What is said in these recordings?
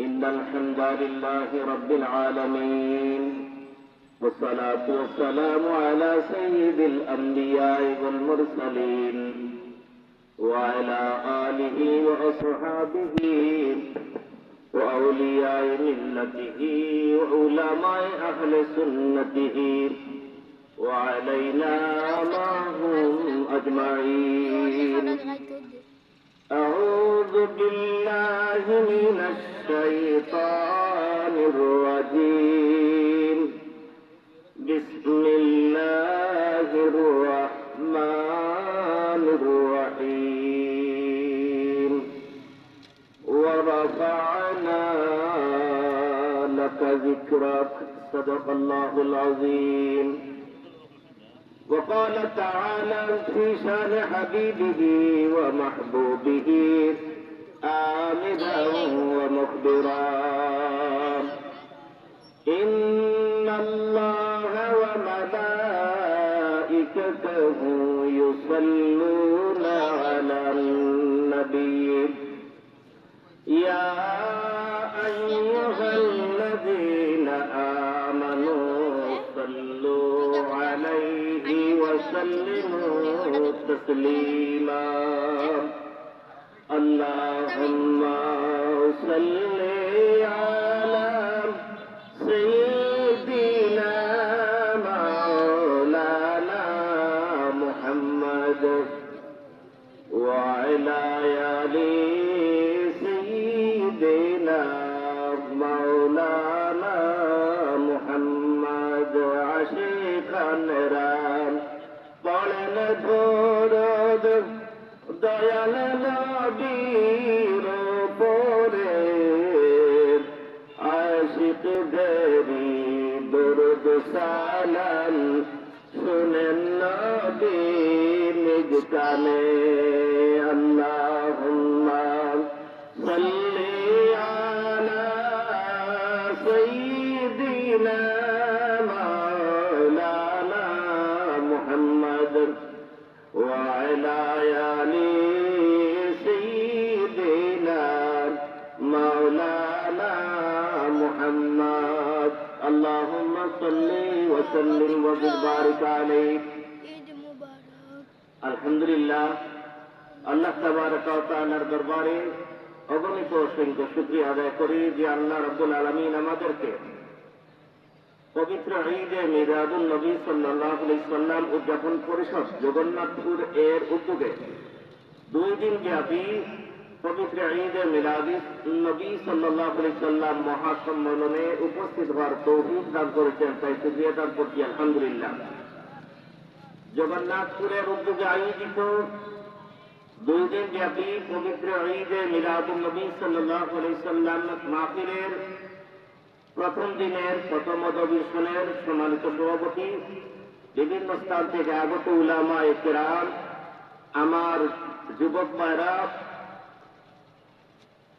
إن الحمد لله رب العالمين والصلاة والسلام على سيد الأنبياء والمرسلين وعلى آله وأصحابه وأولياء ملته وعلماء أهل سنته وعلينا معهم أجمعين. أعوذ بالله من الشيطان الرجيم. بسم الله الرحمن الرحيم. ورفعنا لك ذكرك. صدق الله العظيم. وقال تعالى في شان حبيبه ومحبوبه آمدا ومخبرا. إن الله وملائكته يصلون দয়াল নবীর পরে আশিক গরি দরদ সালাম শুনেন নবী নিজ কানে। আলহামদুলিল্লাহ, আল্লাহ তাবারক ওয়া দরবারে অগণিত অসংখ্য শুকরিয়া আদায় করি যে আল্লাহ রাব্বুল আলামিন আমাদেরকে পবিত্র ঈদে মিরাদুল নবী আলাইহি সাল্লাম উদযাপন পরিষদ জগন্নাথপুর এর উদ্যোগে দুই দিন ব্যাপী পবিত্র ঈদে মিলাদি নবী আলাইহি সাল্লাম মহাসম্মেলনে উপস্থিত হওয়ার তৌফিক দান করেছেন। তাই তার প্রতি আলহামদুলিল্লাহ। জগন্নাথপুরের উদ্যোগে আয়োজিত দুই দিন ব্যাপী পবিত্র ঈদে মিলাদুল নবী সাল্লাল্লাহু সাল্লাম মাহফিলের প্রথম দিনের প্রথম অধিবেশনের সম্মানিত সভাপতি, বিভিন্ন স্থান থেকে আগত উলামা একরাম, আমার যুবক ভাইরা,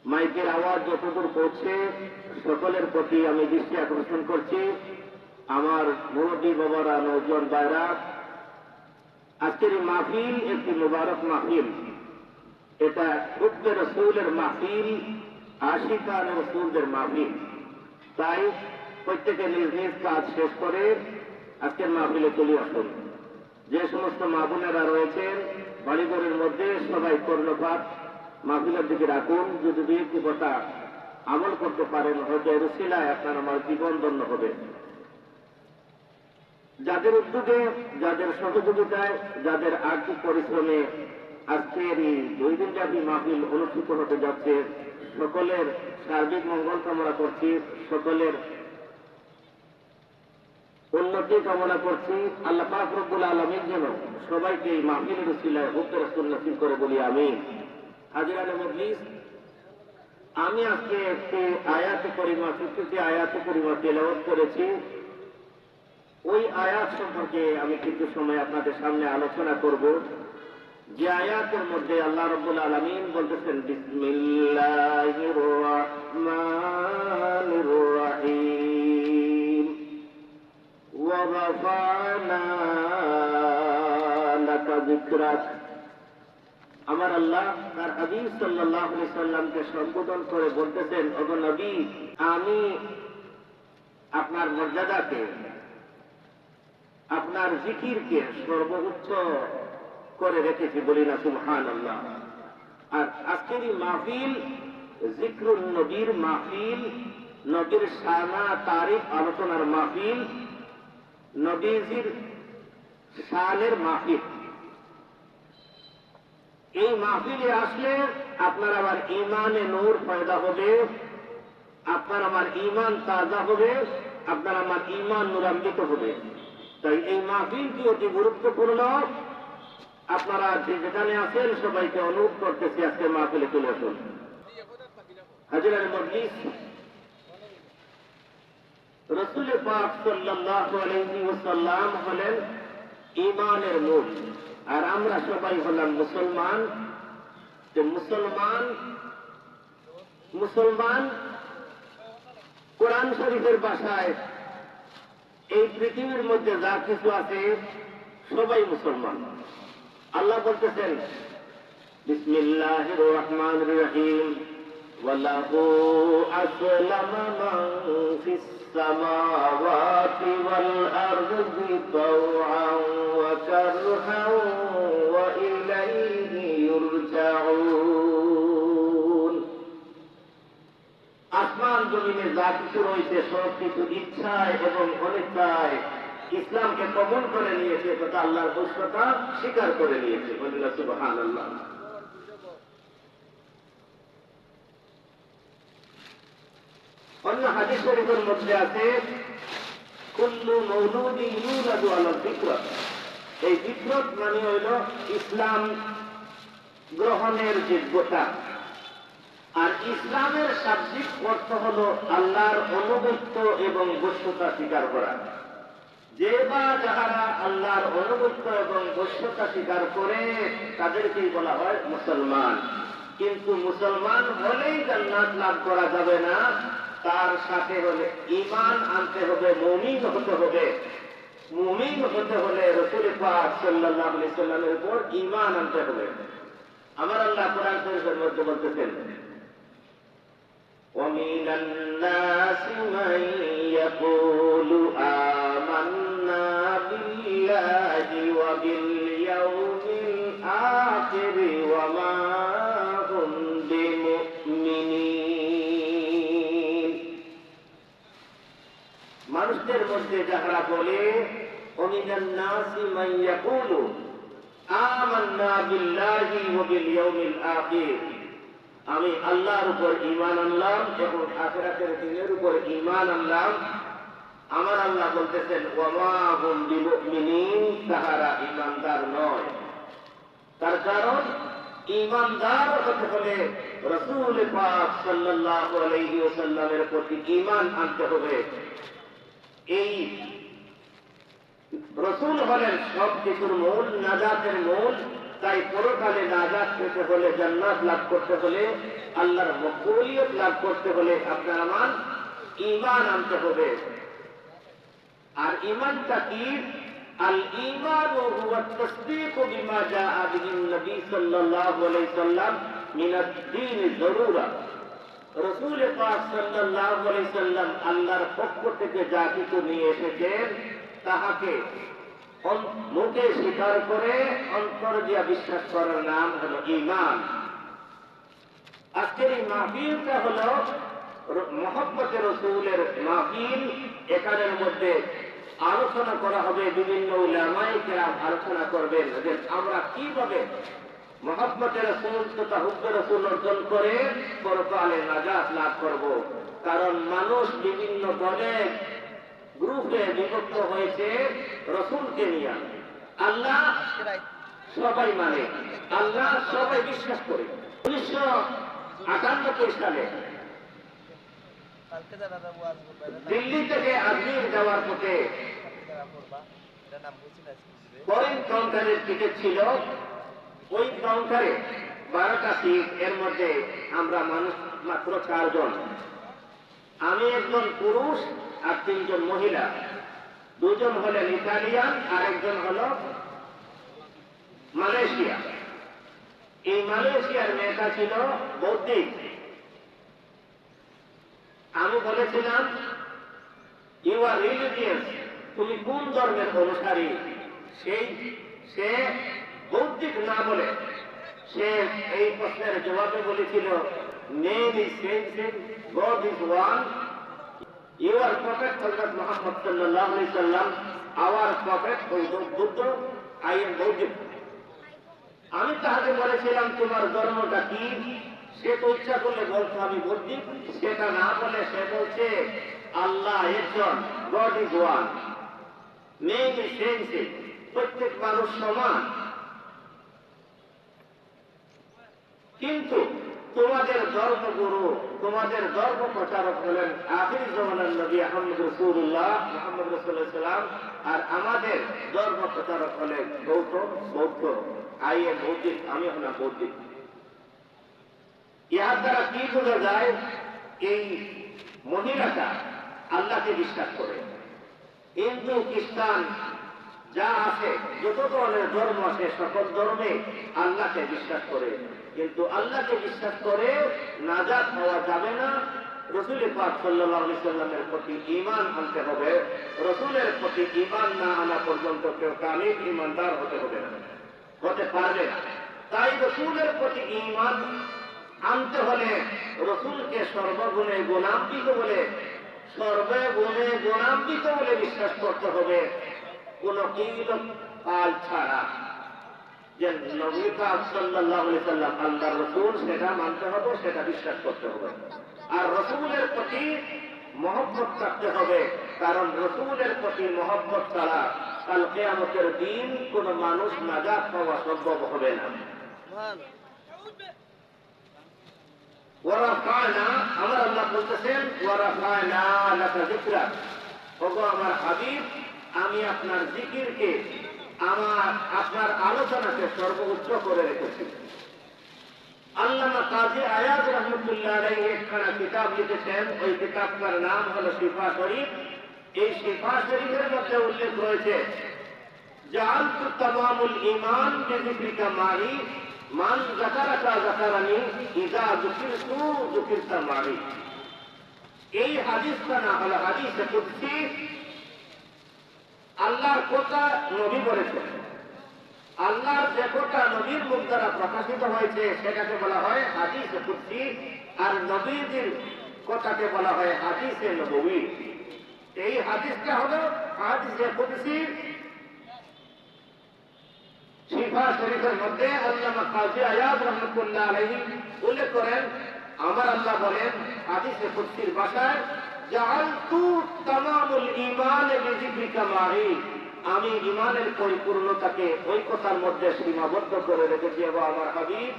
মাইকের আওয়াজ যতদূর পৌঁছে সকলের প্রতি আমি দৃষ্টি আকর্ষণ করছি। আমার মুরব্বী বাবারা নৌজন ভাইরা আজকের এই মাহফিল একটি মুবারক মাহফিল। এটা খুদ্ রসুলের মাহফিল, আশিকান রসুলদের মাহফিল। তাই প্রত্যেকে নিজ নিজ কাজ শেষ করে আজকের মাহফিলে চলে আসুন। যে সমস্ত মাহবুনেরা রয়েছেন, বাড়িঘরের মধ্যে সবাই কর্ণপাত মাহফিলের দিকে রাখুন। যদি দুই একটি কথা আমল করতে পারেন, হয়তো রুশিলায় আপনার আমার জীবন ধন্য হবে। যাদের উদ্যোগে, যাদের সহযোগিতায়, যাদের আর্থিক পরিশ্রমে আজকের এই দুই দিন ব্যাপী মাহফিল অনুষ্ঠিত হতে যাচ্ছে, সকলের সার্বিক মঙ্গল কামনা করছি, সকলের উন্নতি কামনা করছি। আল্লাহ পাক রব্বুল আলমীর যেন সবাইকে এই মাহফিলের উসিলায় হুদ্দ রসুল করে বলি আমি হাজিরানে মজলিস, আমি আজকে একটি আয়াত পরিমা চুক্তিটি আয়াত পরিমা তেলাওয়াত করেছি। ওই আয়াত সম্পর্কে আমি কিছু সময় আপনাদের সামনে আলোচনা করব। যে আয়াতের মধ্যে আল্লাহ রব্বুল আলমিন বলতেছেন আমার আল্লাহ তার হাবিব সাল্লাহ সাল্লামকে সম্বোধন করে বলতেছেন অব নবী, আমি আপনার মর্যাদাকে আপনার জিকিরকে সর্বোচ্চ করে রেখেছি বলি না সুবহান আল্লাহ আর আজকের মাহফিল জিক্রুল নবীর মাহফিল, নবীর সানা তারিখ আলোচনার মাহফিল, নবীজির শানের মাহফিল। এই মাহফিলে আসলে আপনার আমার ইমানে নূর পয়দা হবে, আপনার আমার ইমান তাজা হবে, আপনার আমার ইমান নুরান্বিত হবে। তাই এই মাহফিলটি অতি গুরুত্বপূর্ণ। আপনারা যে যেখানে আছেন, সবাইকে অনুরোধ করতেছি আজকে মাহফিলে চলে আসুন। হাজিরার মজলিস। রসুল পাক সাল্লাল্লাহু হলেন ইমানের মূল। আর আমরা সবাই হলাম মুসলমান। যে মুসলমান মুসলমান কোরআন শরীফের ভাষায় এই পৃথিবীর মধ্যে যা কিছু আছে সবাই মুসলমান আল্লাহ বলতেছেন বিসমিল্লাহ রহমান রহিম وله أسلم من في السماوات والأرض طوعا وكرها জমিনে যা কিছু রয়েছে সব কিছু ইচ্ছায় এবং অনিচ্ছায় ইসলামকে কবল করে নিয়েছে তথা আল্লাহর বৈশ্যতা স্বীকার করে নিয়েছে। বলিল সুবহান আল্লাহ অন্য হাদিস শরীফের মধ্যে আছে, কুল্লু মৌলুদি ইউলাদু আলা ফিতরত এই ফিতরত মানে হইল ইসলাম গ্রহণের যোগ্যতা আর ইসলামের শাব্দিক অর্থ হল আল্লাহর অনুগত্য এবং বস্যতা স্বীকার করা। যে বা যাহারা আল্লাহর অনুগত্য এবং বস্যতা স্বীকার করে, তাদেরকেই বলা হয় মুসলমান। কিন্তু মুসলমান হলেই জান্নাত লাভ করা যাবে না। তার সাথে হলে ইমান আনতে হবে, মমিন হতে হবে। মুমিন হতে হলে রসুল পাক আলাইহি সাল্লামের উপর ইমান আনতে হবে। আমার আল্লাহ কোরআন শরীফের মধ্যে বলতেছেন ومن الناس من يقول آمنا بالله وباليوم الآخر وما هم بمؤمنين মানুষদের মধ্যে যাহারা বলে ومن الناس من يقول آمنا بالله وباليوم الآخر আমি আল্লাহর উপর ইমান আনলাম এবং আখেরাতের দিনের উপর ইমান আনলাম, আমার আল্লাহ বলতেছেন তাহারা ইমানদার নয়। তার কারণ ইমানদার হতে হলে রসুল পাক সাল্লাল্লাহু আলাইহি প্রতি ইমান আনতে হবে। এই রসুল হলেন সব কিছুর মূল, নাজাতের মূল তাই পরকালে নাজাত পেতে হলে, জান্নাত লাভ করতে হলে, আল্লাহর মকবুলিয়ত লাভ করতে হলে আপনার আমার ইমান আনতে হবে। আর ইমানটা কি? আল ইমান হুয়া তাসদীক বিমা জাআ বিহি নবী সাল্লাল্লাহু আলাইহি সাল্লাম মিন আদ-দীন যরুরা রসুল পাক সাল্লাল্লাহু আলাইহি সাল্লাম আল্লাহর পক্ষ থেকে যা কিছু নিয়ে এসেছেন, তাহাকে মুখে স্বীকার করে অন্তর দিয়া বিশ্বাস করার নাম হলো ইমান আজকের এই মাহফিলটা হলো মোহাম্মতে রসুলের মাহফিল। এখানের মধ্যে আলোচনা করা হবে, বিভিন্ন উলামাই কেরাম আলোচনা করবেন। যে আমরা কীভাবে মোহাম্মতে রসুল তথা হুব্বে রসুল অর্জন করে পরকালে নাজাত লাভ করব? কারণ মানুষ বিভিন্ন দলে গ্রুপে বিভক্ত হয়েছে রসুলকে নিয়ে। আল্লাহ সবাই মানে। আল্লাহ সবাই বিশ্বাস করে। উনিশশো আটানব্বই সালে দিল্লি থেকে আজমির যাওয়ার পথে ফরেন কাউন্টারের টিকিট ছিল। ওই কাউন্টারে বারোটা সিট, এর মধ্যে আমরা মানুষ মাত্র চারজন। আমি একজন পুরুষ আর তিনজন মহিলা। দুজন হলেন ইতালিয়ান আর একজন হল মালয়েশিয়া। এই মালয়েশিয়ার মেয়েটা ছিল বৌদ্ধিক। আমি বলেছিলাম ইউ আর রিলিজিয়াস তুমি কোন ধর্মের অনুসারী? সেই সে বৌদ্ধিক না বলে সে এই প্রশ্নের জবাবে বলেছিল name is sensing God is one you are prophet Hazrat Mohammad সাল্লাহ সাল্লাম our prophet Buddha I am বৌদ্ধিক আমি তাহাকে বলেছিলাম, তোমার ধর্মটা কি? সে তো ইচ্ছা করলে বলতো, আমি বৌদ্ধিক সেটা না বলে সে বলছে, আল্লাহ একজন গড ইজ ওয়ান মেন সেন্সে প্রত্যেক মানুষ সমান। কিন্তু তোমাদের ধর্মগুরু তোমাদের ধর্ম প্রচারক হলেন আখির জমানার নবী আহমদ রসুল্লাহ মোহাম্মদ রসুল্লাহ সাল্লাম আর আমাদের ধর্ম প্রচারক হলেন গৌতম বৌদ্ধ। আই এ বৌদ্ধিক, আমি হলাম বৌদ্ধিক। ইহার দ্বারা কি বোঝা যায়? এই মহিলাটা আল্লাহকে বিশ্বাস করে। হিন্দু, খ্রিস্টান যা আছে, যত ধরনের ধর্ম আছে, সকল ধর্মে আল্লাহকে বিশ্বাস করে। কিন্তু আল্লাহকে বিশ্বাস করে নাজাত হওয়া যাবে না। রসুল পাক সাল্লাহ সাল্লামের প্রতি ইমান আনতে হবে। রসুলের প্রতি ইমান না আনা পর্যন্ত কেউ কামিল ইমানদার হতে হবে না। হতে পারবে না। তাই রসুলের প্রতি ইমান আনতে হলে রসুলকে সর্বগুণে গুণান্বিত বলে, সর্বগুণে গুণান্বিত বলে বিশ্বাস করতে হবে। কোন কিল ছাড়া। যে নবী আলাইহি সাল্লাম, আল্লাহর রাসূল, সেটা মানতে হবে, সেটা বিশ্বাস করতে হবে। আর রসুলের প্রতি মহব্বত থাকতে হবে, কারণ রসুলের প্রতি মহব্বত ছাড়া কেয়ামতের দিন কোন মানুষ নাজাত পাওয়া সম্ভব হবে না। ওয়ারাফানা, আমার আল্লাহ বলতেছেন, ওয়ারাফানা লাকা যিকরা। ওগো আমার হাবিব আমি আপনার জিকিরকে, আমার, আপনার আলোচনাকে সর্বোচ্চ করে রেখেছি। আল্লামা কাজী আয়াজ রহমতুল্লাহ একখানা কিতাব লিখেছেন, ওই কিতাবটার নাম হলো শিফা শরীফ। এই শিফা শরীফের মধ্যে উল্লেখ রয়েছে জাআলতু তামামুল ঈমান বিযিকরিকা মাহি মান যাকারাকা যাকারানি, ইযা যুকিরতু যুকিরতা মাহি এই হাদিসটা না হলো হাদিস কুদসি আল্লাহর কথা নবী বলেছেন আল্লাহর যে কথা নবীর মুখ দ্বারা প্রকাশিত হয়েছে, সেটাকে বলা হয় হাদিসে কুদসি, আর নবীদের কথাকে বলা হয় হাদিসে নবী এই হাদিসটা হলো হাদিসে কুদসি। শিফা শরীফের মধ্যে আল্লামা কাজী আয়াদ রহমতুল্লাহ আলাইহি উল্লেখ করেন, আমার আল্লাহ বলেন, হাদিসে কুদসির ভাষায় আমি ইমানের পরিপূর্ণতাকে ওই কথার মধ্যে সীমাবদ্ধ করে রেখেছি এবং আমার হাবিব।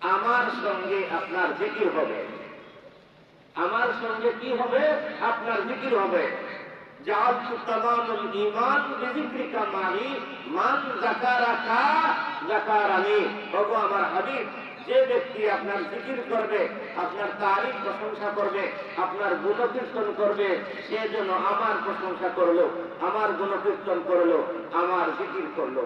আমার সঙ্গে আপনার জিকির হবে। আমার সঙ্গে কি হবে? আপনার জিকির হবে। আমার হাবিব যে ব্যক্তি আপনার জিকির করবে, আপনার তারিফ প্রশংসা করবে, আপনার গুণকীর্তন করবে, সে যেন আমার প্রশংসা করল, আমার গুণকীর্তন করল, আমার জিকির করল।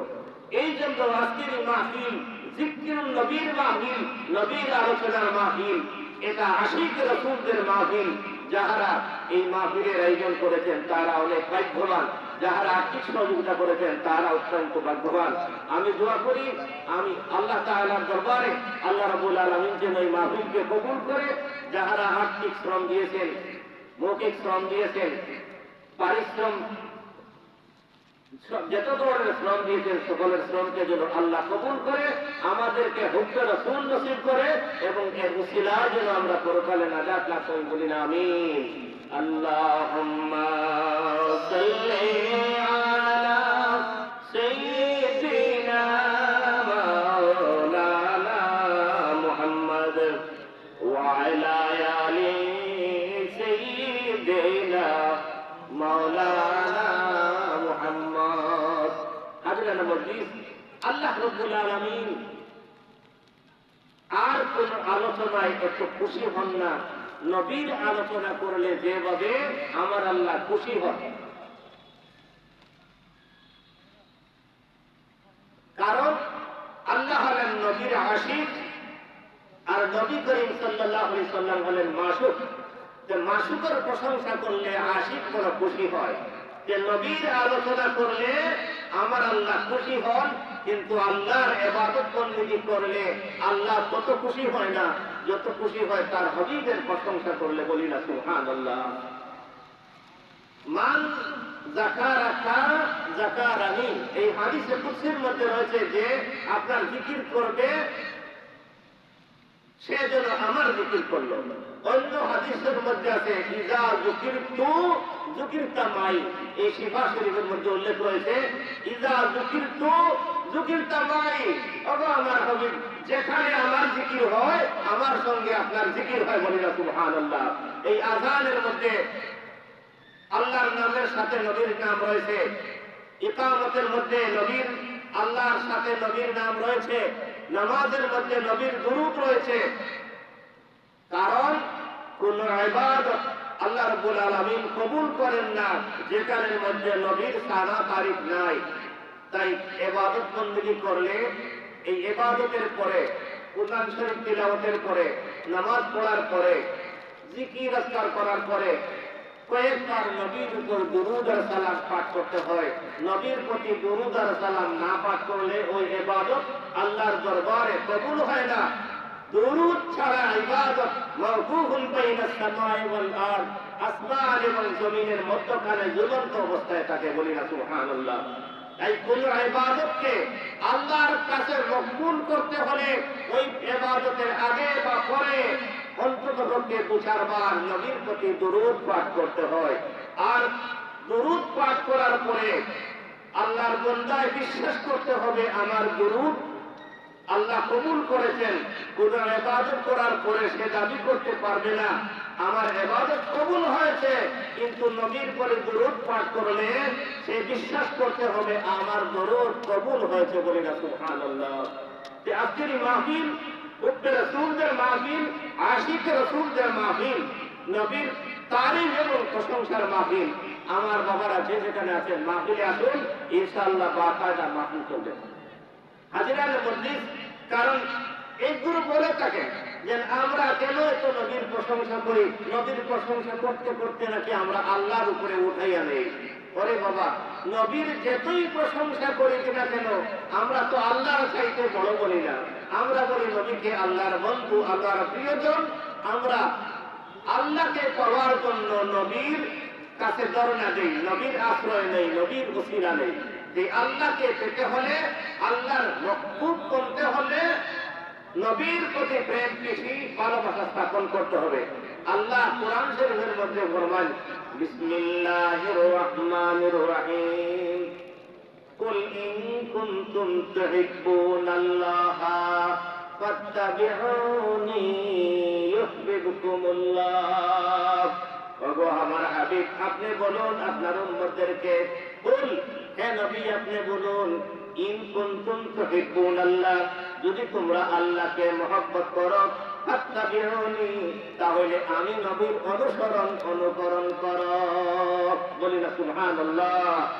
এই জন্য আজকের এই মাহফিল জিকির নবীর মাহফিল, নবীর আলোচনার মাহফিল, এটা আশিক রসুলদের মাহফিল, যাহারা এই মাহফিলের আয়োজন করেছেন, তারা অনেক ভাগ্যবান। যাহারা আর্থিক সহযোগিতা করেছেন তারা অত্যন্ত ভাগ্যবান। আমি দোয়া করি, আমি আল্লাহ তাআলার দরবারে আল্লাহ রাবুল আলমিন যেন এই মাহফিলকে কবুল করে, যাহারা আর্থিক শ্রম দিয়েছেন, মৌখিক শ্রম দিয়েছেন, পারিশ্রম যত ধরনের শ্রম দিয়েছেন, সকলের শ্রমকে যেন আল্লাহ কবুল করে, আমাদেরকে হুক্কে রসুল নসিব করে, এবং এর উসিলা যেন আমরা পরকালে নাজাত লাভ করি বলি না আমি আর কোন আলোচনায় এত খুশি হন না। নবীর আলোচনা করলে যেভাবে আমার আল্লাহ খুশি হন। কারণ আল্লাহ হলেন নবীর আশিক, আর নবী করিম আলাইহি সাল্লাম হলেন মাসুক। যে মাসুকের প্রশংসা করলে আশিক বড় খুশি হয়। যে নবীর আলোচনা করলে আমার আল্লাহ খুশি হন কিন্তু আল্লাহর এবাদত বন্দিগি করলে আল্লাহ তত খুশি হয় না, যত খুশি হয় তার হবিবের প্রশংসা করলে বলি না সুহান আল্লাহ মান এই হাদিসে কুৎসির মধ্যে রয়েছে যে আপনার জিকির করবে, সে যেন আমার জিকির করল। অন্য হাদিসের মধ্যে আছে, ইজা জুকির তু জুকির তামাই এই শিফা শরীফের মধ্যে উল্লেখ রয়েছে, ইজা জুকির তু আমার হবিব, যেখানে আমার জিকির হয়, আমার সঙ্গে আপনার জিকির হয় বলি না সুবহানাল্লাহ। এই আজানের মধ্যে আল্লাহর নামের সাথে নবীর নাম রয়েছে। ইকামতের মধ্যে নবীর, আল্লাহর সাথে নবীর নাম রয়েছে। নামাজের মধ্যে নবীর দুরূপ রয়েছে। কারণ কোন ইবাদত আল্লাহ রাব্বুল আলামিন কবুল করেন না, যেখানের মধ্যে নবীর সারা তারিখ নাই। তাই এবাদত বন্দী করলে, এই এবাদতের পরে, কোরআন শরীফ তিলাওয়াতের পরে, নামাজ পড়ার পরে, জিকির আজকার করার পরে কয়েকবার নবীর উপর দুরুদ আর সালাম পাঠ করতে হয়। নবীর প্রতি দুরুদ আর সালাম না পাঠ করলে ওই এবাদত আল্লাহর দরবারে কবুল হয় না। দুরুদ ছাড়া ইবাদত মওকুফুন বাইনা সামাই ওয়াল আরদ, আসমান এবং জমিনের মধ্যখানে ঝুলন্ত অবস্থায় থাকে বলি না, সুবহানাল্লাহ। তাই কোন ইবাদতকে আল্লাহর কাছে মকবুল করতে হলে ওই ইবাদতের আগে বা পরে অন্তত পক্ষে দু চারবার নবীর প্রতি দরুদ পাঠ করতে হয়। আর দরুদ পাঠ করার পরে আল্লাহর বন্দায় বিশ্বাস করতে হবে, আমার দুরুদ আল্লাহ কবুল করেছেন। কোন এবাদত করার পরে সে দাবি করতে পারবে না। আমার এবাদত কবুল হয়েছে, কিন্তু নবীর পরে দরুদ পাঠ করলে সে বিশ্বাস করতে হবে, আমার দরুদ কবুল হয়েছে বলে না সুহান আল্লাহ আজকের মাহফিল উক্ত রসুলদের মাহফিল, আশিক রসুলদের মাহফিল, নবীর তারিফ এবং প্রশংসার মাহফিল, আমার বাবারা যে যেখানে আছেন, মাহফিলে আসুন, ইনশাআল্লাহ বাকায়দা মাহফিল চলবে। হাজিরানের মজলিস কারণ এইগুলো বলে থাকে যে, আমরা কেন এত নবীর প্রশংসা করি? নবীর প্রশংসা করতে করতে নাকি আমরা আল্লাহর উপরে উঠাইয়া নেই? ওরে বাবা, নবীর যেতই প্রশংসা করি কিনা কেন, আমরা তো আল্লাহর চাইতে বড় বলি না। আমরা বলি, নবীকে আল্লাহর বন্ধু, আল্লাহর প্রিয়জন, আমরা আল্লাহকে পাওয়ার জন্য নবীর কাছে ধরনা দেই, নবীর আশ্রয় নেই, নবীর উসিলা নেই। যে আল্লাহকে পেতে হলে আল্লাহর মকবুব করতে হলে নবীর প্রতি প্রেম বেশি ভালোবাসা স্থাপন করতে হবে আল্লাহ কোরআন শরীফের মধ্যে ফরমান বিসমিল্লাহির রহমানির রহিম قل إن كنتم تحبون الله فاتبعوني يحببكم الله ওগো আমার হাবিব আপনি বলুন আপনার উম্মতদেরকে বল হে নবী, আপনি বলুন, ইন কুনতুম তুহিব্বুন আল্লাহ, যদি তোমরা আল্লাহকে মহব্বত করো, ফাত্তাবিউনি, তাহলে আমি নবীর অনুসরণ অনুকরণ করো। বলি না, সুবহানাল্লাহ।